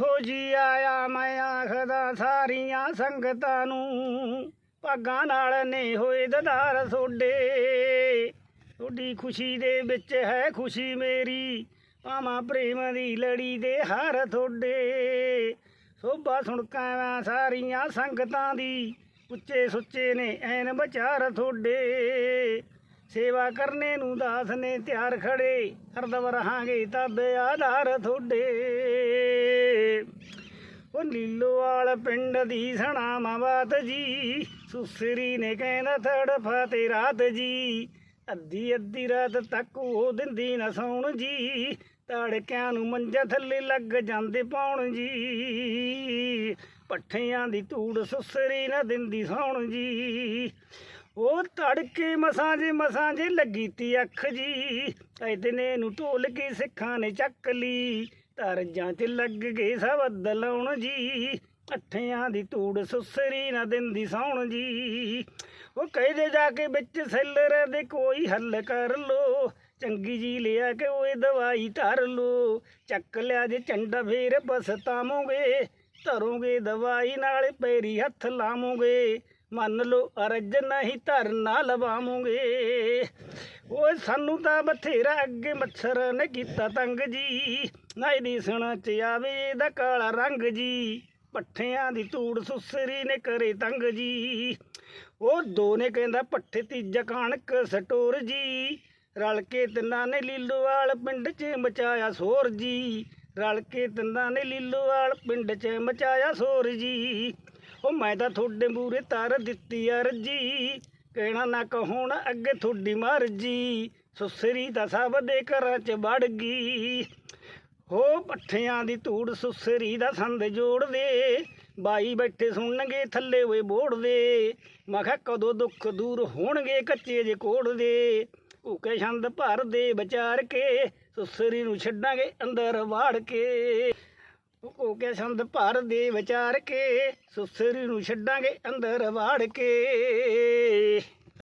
ਹੋ ਜੀ ਆਇਆ ਮੈਂ ਆਖਦਾ ਸਾਰੀਆਂ ਸੰਗਤਾਂ ਨੂੰ, ਭਾਗਾਂ ਨਾਲ ਨੇ ਹੋਏ ਦਦਾਰ ਸੋਡੇ। ਤੁਹਾਡੀ ਖੁਸ਼ੀ ਦੇ ਵਿੱਚ ਹੈ ਖੁਸ਼ੀ ਮੇਰੀ ਪਾਵਾਂ ਪ੍ਰੇਮ ਦੀ ਲੜੀ ਦੇ ਹਾਰ ਤੁਹਾਡੇ। ਸੋਭਾ ਸੁਣਕਾਵਾਂ ਸਾਰੀਆਂ ਸੰਗਤਾਂ ਦੀ ਉੱਚੇ ਸੁੱਚੇ ਨੇ ਐਨ ਵਿਚਾਰ ਤੁਹਾਡੇ। ਸੇਵਾ ਕਰਨੇ ਨੂੰ ਦਾਸ ਨੇ ਤਿਆਰ ਖੜੇ, ਹਰਦਮ ਰਹਾਂਗੇ ਤਦ ਆਧਾਰ ਤੁਹਾਡੇ। ਉਹ ਪਿੰਡ ਦੀ ਸਣਾ ਬਾਤ ਜੀ। ਸੁਸਰੀ ਨੇ ਕਹਿੰਦਾ ਤੜਫਾ ਤੇ ਰਾਤ ਜੀ। ਅੱਧੀ ਅੱਧੀ ਰਾਤ ਤੱਕ ਉਹ ਦਿੰਦੀ ਨਾ ਸੌਣ ਜੀ। ਤੜਕਿਆਂ ਨੂੰ ਮੰਜਾ ਥੱਲੇ ਲੱਗ ਜਾਂਦੇ ਪਾਉਣ ਜੀ। ਪੱਠਿਆਂ ਦੀ ਧੂੜ ਸੁਸਰੀ ਨਾ ਦਿੰਦੀ ਸੌਣ ਜੀ। ਉਹ ਤੜਕੇ ਮਸਾਂ ਜੇ ਮਸਾਂ ਜੇ ਲੱਗੀ ਤੀ ਅੱਖ ਜੀ। ਐਦਨੇ ਨੂੰ ਢੋਲ ਕੇ ਸਿੱਖਾਂ ਨੇ ਚੱਕ ਲਈ। ਤਰਜਾਂ ਚ ਲੱਗ ਗਏ ਸਬਦ ਲਾਉਣ ਜੀ। ਅੱਠਿਆਂ ਦੀ ਧੂੜ ਸੁਸਰੀ ਨਾ ਦਿੰਦੀ ਸੌਣ ਜੀ। ਉਹ ਕਹਿੰਦੇ ਜਾ ਕੇ ਵਿੱਚ ਸੈਲਰ ਦੇ, ਕੋਈ ਹੱਲ ਕਰ ਲੋ। ਚੰਗੀ ਜੀ ਲਿਆ ਕੇ ਓਏ ਦਵਾਈ ਧਰ ਲੋ। ਚੱਕ ਲਿਆ ਜੇ ਚੰਡਾ ਫੇਰ ਪਛਤਾਵੋਗੇ। ਧਰੋਗੇ ਦਵਾਈ ਨਾਲ ਪੈਰੀ ਹੱਥ ਲਾਵੋਗੇ। ਮੰਨ ਲੋ ਅਰਜ ਨਹੀਂ ਧਰਨਾ ਲਵਾਵੋਗੇ। ਓਏ ਸਾਨੂੰ ਤਾਂ ਬਥੇਰਾ ਅੱਗੇ ਮੱਛਰ ਨੇ ਕੀਤਾ ਤੰਗ ਜੀ। ਨਹੀਂ ਦੀ ਸੁਣ ਚ ਆਵੇ ਦਾ ਕਾਲਾ ਰੰਗ ਜੀ। ਪੱਠਿਆਂ ਦੀ ਧੂੜ ਸੁਸਰੀ ਨੇ ਕਰੇ ਤੰਗ ਜੀ। ਉਹ ਦੋ ਨੇ ਕਹਿੰਦਾ ਪੱਠੇ ਤੀਜਾ ਕਣਕ ਸਟੋਰ ਜੀ। ਰਲ ਕੇ ਤਿੰਨਾਂ ਨੇ ਲੀਲੋਵਾਲ ਪਿੰਡ 'ਚ ਮਚਾਇਆ ਸੋਰ ਜੀ। ਰਲ ਕੇ ਤਿੰਨਾਂ ਨੇ ਲੀਲੋਵਾਲ ਪਿੰਡ 'ਚ ਮਚਾਇਆ ਸੋਰ ਜੀ। ਉਹ ਮੈਂ ਤਾਂ ਤੁਹਾਡੇ ਮੂਰੇ ਤਾਰ ਦਿੱਤੀ ਅਰਜੀ। ਕਹਿਣਾ ਨਾ ਕਹੋਣ, ਅੱਗੇ ਤੁਹਾਡੀ ਮਰਜ਼ੀ। ਸੁਸਰੀ ਤਾਂ ਸਭ ਦੇ ਘਰਾਂ 'ਚ ਵੜ ਗਈ। ਹੋ ਪੱਠਿਆਂ ਦੀ ਧੂੜ ਸੁਸਰੀ ਦਾ ਸੰਦ ਜੋੜਦੇ। ਬਾਈ ਬੈਠੇ ਸੁਣਨਗੇ, ਥੱਲੇ ਓਏ ਬੋੜਦੇ। ਮੈਂ ਕਿਹਾ ਕਦੋਂ ਦੁੱਖ ਦੂਰ ਹੋਣਗੇ, ਕੱਚੇ ਜੇ ਕੋੜਦੇ ਭੁੱਕੇ ਛੰਦ ਭਰਦੇ ਵਿਚਾਰ ਕੇ ਸੁਸਰੀ ਨੂੰ ਛੱਡਾਂਗੇ ਅੰਦਰ ਵਾੜ ਕੇ। ਹੋ ਕੇ ਸੰਦ ਭਰ ਦੇ ਵਿਚਾਰ ਕੇ ਸੁਸਰੀ ਨੂੰ ਛੱਡਾਂਗੇ ਅੰਦਰ ਵਾੜ ਕੇ।